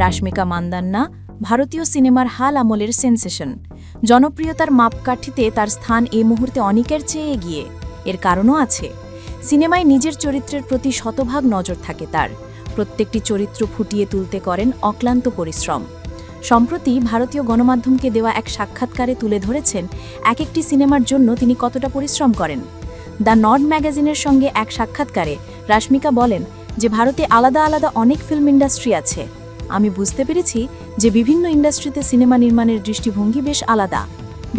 রাশমিকা মান্দান্না, ভারতীয় সিনেমার হাল আমলের সেন্সেশন। জনপ্রিয়তার মাপকাঠিতে তার স্থান এই মুহূর্তে অনেকের চেয়ে এগিয়ে। এর কারণও আছে। সিনেমায় নিজের চরিত্রের প্রতি শতভাগ নজর থাকে তার। প্রত্যেকটি চরিত্র ফুটিয়ে তুলতে করেন অক্লান্ত পরিশ্রম। সম্প্রতি ভারতীয় গণমাধ্যমকে দেওয়া এক সাক্ষাৎকারে তুলে ধরেছেন এক একটি সিনেমার জন্য তিনি কতটা পরিশ্রম করেন। দ্য নর্ড ম্যাগাজিনের সঙ্গে এক সাক্ষাৎকারে রাশমিকা বলেন যে, ভারতে আলাদা আলাদা অনেক ফিল্ম ইন্ডাস্ট্রি আছে। আমি বুঝতে পেরেছি যে বিভিন্ন ইন্ডাস্ট্রিতে সিনেমা নির্মাণের দৃষ্টিভঙ্গি বেশ আলাদা।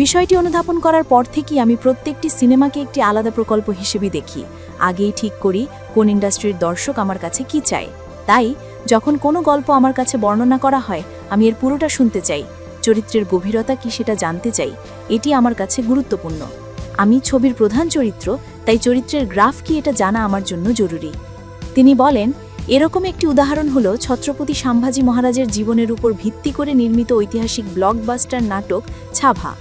বিষয়টি অনুধাবন করার পর থেকেই আমি প্রত্যেকটি সিনেমাকে একটি আলাদা প্রকল্প হিসেবে দেখি। আগেই ঠিক করি কোন ইন্ডাস্ট্রির দর্শক আমার কাছে কি চায়। তাই, যখন কোনো গল্প আমার কাছে বর্ণনা করা হয়, আমি এর পুরোটা শুনতে চাই। চরিত্রের গভীরতা কি সেটা জানতে চাই, এটি আমার কাছে গুরুত্বপূর্ণ। আমি ছবির প্রধান চরিত্র, তাই চরিত্রের গ্রাফ কি এটা জানা আমার জন্য জরুরি। তিনি বলেন এরকম একটি উদাহরণ হল ছত্রপতি সাম্ভাজি মহারাজের জীবনের উপর ভিত্তি করে নির্মিত ঐতিহাসিক ব্লকবাস্টার নাটক ছাভা।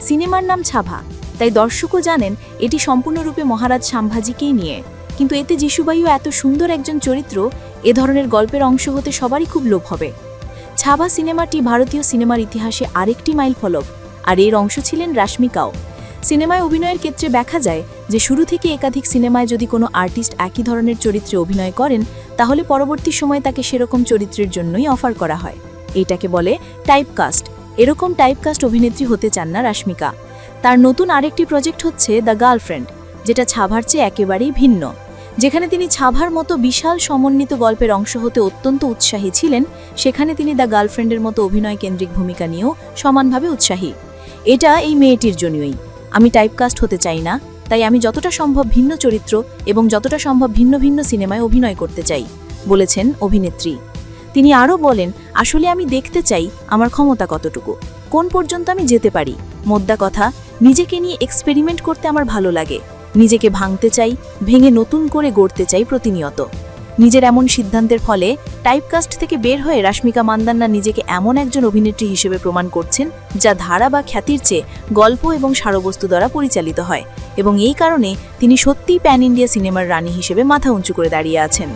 সিনেমার নাম ছাভা। তাই দর্শকও জানেন, এটি সম্পূর্ণরূপে মহারাজ সাম্ভাজিকেই নিয়ে। কিন্তু এতে যিশুবাইও এত সুন্দর একজন চরিত্র, এ ধরনের গল্পের অংশ হতে সবারই খুব লোভ হবে। ছাবা সিনেমাটি ভারতীয় সিনেমার ইতিহাসে আরেকটি মাইল ফলক আর এর অংশ ছিলেন রাশমিকাও। সিনেমায় অভিনয়ের ক্ষেত্রে দেখা যায় যে শুরু থেকে একাধিক সিনেমায় যদি কোনো আর্টিস্ট একই ধরনের চরিত্রে অভিনয় করেন, তাহলে পরবর্তী সময়ে তাকে সেরকম চরিত্রের জন্যই অফার করা হয়। এটাকে বলে টাইপকাস্ট। এরকম টাইপকাস্ট অভিনেত্রী হতে চান না রাশমিকা। তার নতুন আরেকটি প্রজেক্ট হচ্ছে দ্য গার্লফ্রেন্ড, যেটা ছাভার চেয়ে একেবারেই ভিন্ন। যেখানে তিনি ছাভার মতো বিশাল সমন্বিত গল্পের অংশ হতে অত্যন্ত উৎসাহী ছিলেন, সেখানে তিনি দ্য গার্লফ্রেন্ডের মতো অভিনয় কেন্দ্রিক ভূমিকা নিয়েও সমানভাবে উৎসাহী। এটা এই মেয়েটির জন্যই। আমি টাইপকাস্ট হতে চাই না, তাই আমি যতটা সম্ভব ভিন্ন চরিত্র এবং যতটা সম্ভব ভিন্ন ভিন্ন সিনেমায় অভিনয় করতে চাই, বলেছেন অভিনেত্রী। তিনি আরও বলেন, আসলে আমি দেখতে চাই আমার ক্ষমতা কতটুকু, কোন পর্যন্ত আমি যেতে পারি, মোদ্দা কথা, নিজেকে নিয়ে এক্সপেরিমেন্ট করতে আমার ভালো লাগে, নিজেকে ভাঙতে চাই, ভেঙে নতুন করে গড়তে চাই প্রতিনিয়ত। নিজের এমন সিদ্ধান্তের ফলে টাইপকাস্ট থেকে বের হয়ে রাশ্মিকা মান্দান্না নিজেকে এমন একজন অভিনেত্রী হিসেবে প্রমাণ করছেন, যা ধারা বা খ্যাতির চেয়ে গল্প এবং সারবস্তু দ্বারা পরিচালিত হয় এবং এই কারণে তিনি সত্যিই প্যান ইন্ডিয়া সিনেমার রানী হিসেবে মাথা উঁচু করে দাঁড়িয়ে আছেন।